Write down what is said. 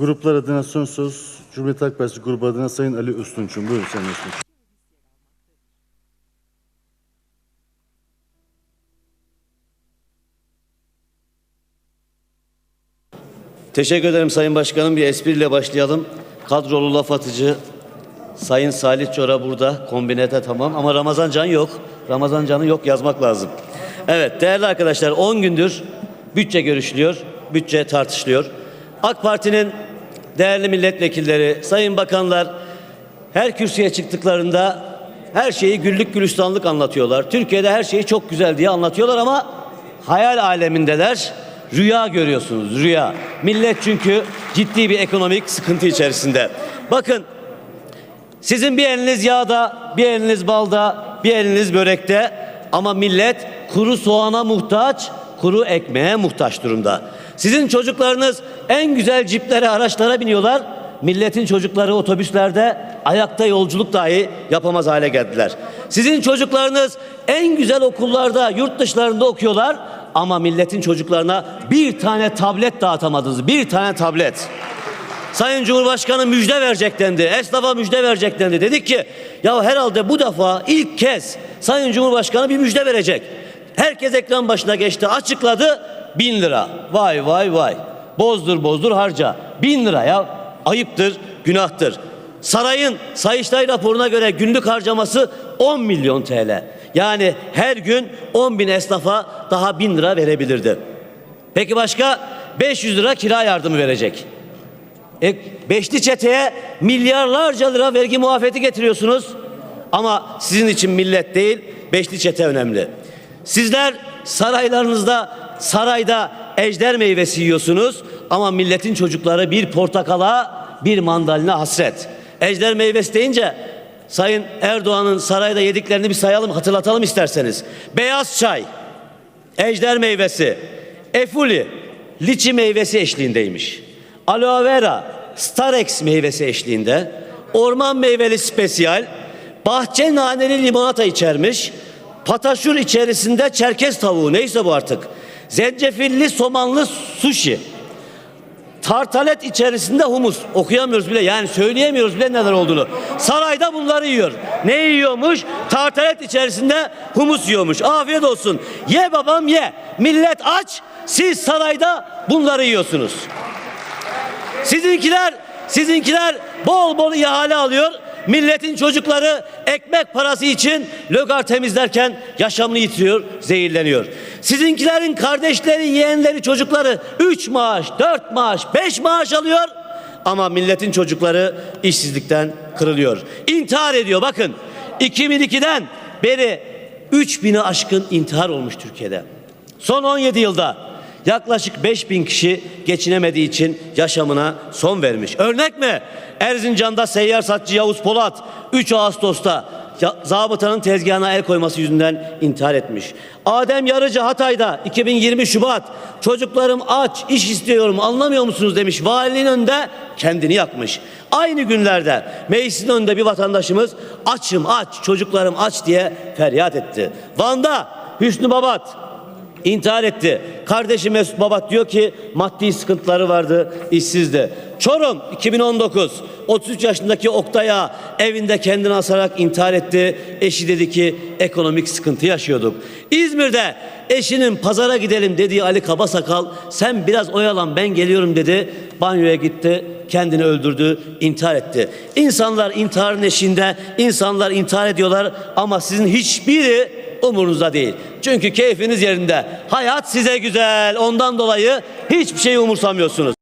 Gruplar adına son söz Cumhuriyet Halk Partisi grubu adına Sayın Ali Üstünç'ün. Buyurun Sayın Üstünç. Teşekkür ederim Sayın Başkanım. Bir espriyle başlayalım. Kadrolu laf atıcı Sayın Salih Çora burada. Kombinete tamam ama Ramazan Can yok. Ramazan Can'ı yok yazmak lazım. Evet değerli arkadaşlar 10 gündür bütçe görüşülüyor. Bütçe tartışılıyor. AK Parti'nin değerli milletvekilleri, sayın bakanlar her kürsüye çıktıklarında her şeyi güllük gülistanlık anlatıyorlar. Türkiye'de her şeyi çok güzel diye anlatıyorlar ama hayal alemindeler. Rüya görüyorsunuz, rüya. Millet çünkü ciddi bir ekonomik sıkıntı içerisinde. Bakın sizin bir eliniz yağda, bir eliniz balda, bir eliniz börekte ama millet kuru soğana muhtaç, kuru ekmeğe muhtaç durumda. Sizin çocuklarınız en güzel ciplere, araçlara biniyorlar. Milletin çocukları otobüslerde ayakta yolculuk dahi yapamaz hale geldiler. Sizin çocuklarınız en güzel okullarda, yurt dışlarında okuyorlar ama milletin çocuklarına bir tane tablet dağıtamadınız. Bir tane tablet. Sayın Cumhurbaşkanı müjde verecek dendi. Esnafa müjde verecek dendi. Dedik ki ya herhalde bu defa ilk kez Sayın Cumhurbaşkanı bir müjde verecek. Herkes ekran başına geçti açıkladı bin lira. Vay vay vay. Bozdur bozdur harca. Bin lira ya. Ayıptır, günahtır. Sarayın Sayıştay raporuna göre günlük harcaması 10 milyon TL. Yani her gün 10 bin esnafa daha bin lira verebilirdi. Peki başka 500 lira kira yardımı verecek. E, beşli çeteye milyarlarca lira vergi muafiyeti getiriyorsunuz. Ama sizin için millet değil, beşli çete önemli. Sizler saraylarınızda, sarayda ejder meyvesi yiyorsunuz. Ama milletin çocukları bir portakala, bir mandalina hasret. Ejder meyvesi deyince Sayın Erdoğan'ın sarayda yediklerini bir sayalım, hatırlatalım isterseniz. Beyaz çay, ejder meyvesi, efuli, liçi meyvesi eşliğindeymiş. Aloe vera, Starex meyvesi eşliğinde, orman meyveli spesiyal, bahçe naneli limonata içermiş, pataşur içerisinde çerkez tavuğu neyse bu artık, zencefilli somanlı sushi, tartalet içerisinde humus. Okuyamıyoruz bile yani söyleyemiyoruz bile neler olduğunu. Sarayda bunları yiyor. Ne yiyormuş? Tartalet içerisinde humus yiyormuş. Afiyet olsun. Ye babam ye. Millet aç. Siz sarayda bunları yiyorsunuz. Sizinkiler sizinkiler bol bol ihale alıyor. Milletin çocukları ekmek parası için lögar temizlerken yaşamını yitiriyor, zehirleniyor. Sizinkilerin kardeşleri, yeğenleri, çocukları 3 maaş, 4 maaş, 5 maaş alıyor. Ama milletin çocukları işsizlikten kırılıyor. İntihar ediyor bakın. 2002'den beri 3000'i aşkın intihar olmuş Türkiye'de. Son 17 yılda yaklaşık 5000 kişi geçinemediği için yaşamına son vermiş. Örnek mi? Erzincan'da seyyar satçı Yavuz Polat 3 Ağustos'ta zabıtanın tezgahına el koyması yüzünden intihar etmiş. Adem Yarıcı Hatay'da 2020 Şubat çocuklarım aç iş istiyorum anlamıyor musunuz demiş. Valinin önünde kendini yakmış. Aynı günlerde meclisin önünde bir vatandaşımız açım aç çocuklarım aç diye feryat etti. Van'da Hüsnü Babat İntihar etti. Kardeşi Mesut Babat diyor ki maddi sıkıntıları vardı, işsizdi. Çorum 2019 33 yaşındaki Oktay'a evinde kendini asarak intihar etti. Eşi dedi ki ekonomik sıkıntı yaşıyorduk. İzmir'de eşinin pazara gidelim dediği Ali Kabasakal sen biraz oyalan ben geliyorum dedi. Banyoya gitti kendini öldürdü, intihar etti. İnsanlar intiharın eşiğinde, insanlar intihar ediyorlar ama sizin hiçbiri umurunuzda değil. Çünkü keyfiniz yerinde. Hayat size güzel. Ondan dolayı hiçbir şeyi umursamıyorsunuz.